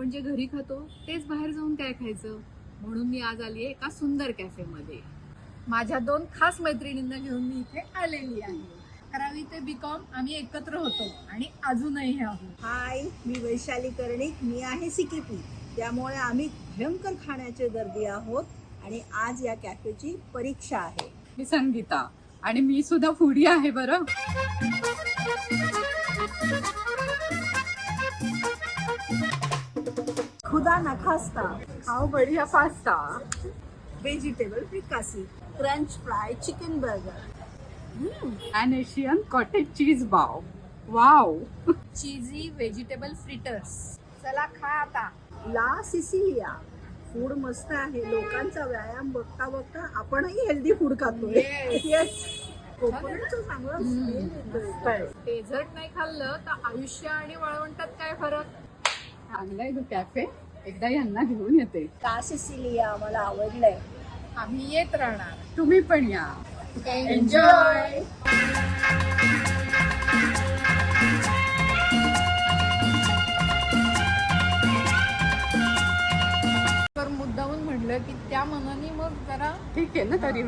आपण जे घरी खातो तेच बाहेर जाऊन काय खायचं? म्हणून मी आज आली आहे एका सुंदर कॅफेमध्ये. माझ्या दोन खास मैत्रिणींना घेऊन मी इथे आलेली आहे. अकरावी ते बी कॉम आम्ही एकत्र होतो आणि अजूनही हे आहोत. हाय मी वैशाली कर्णिक मी आहे सिकिपी त्यामुळे आम्ही भयंकर खाण्याचे गर्दी आहोत आणि आज या कॅफेची परीक्षा आहे. मी संगीता आणि मी सुद्धा फुडी आहे बरं. खुदा नखास्ता खाओ बढिया pasta. Vegetable fricassee crunch fry chicken burger and Asian cottage cheese bao wow cheesy vegetable fritters चला खा आता। ला सिसिलिया। फूड मस्त आहे. लोकांचा व्यायाम बघता बघता आपणही हेल्दी फूड खातोय. चांगलं येतोय. डेझर्ट नाही खाल्लं तर आयुष्य आणि वाळवंटात काय फरक? चांगलाय तो कॅफे एकदा यांना घेऊन येते. ला सिसिलिया? मला आवडलंय. आम्ही येत राहणार. तुम्ही पण या. एन्जॉय मुद्दाहून म्हणलं की त्या मनाने मग जरा ठीक आहे ना तरी.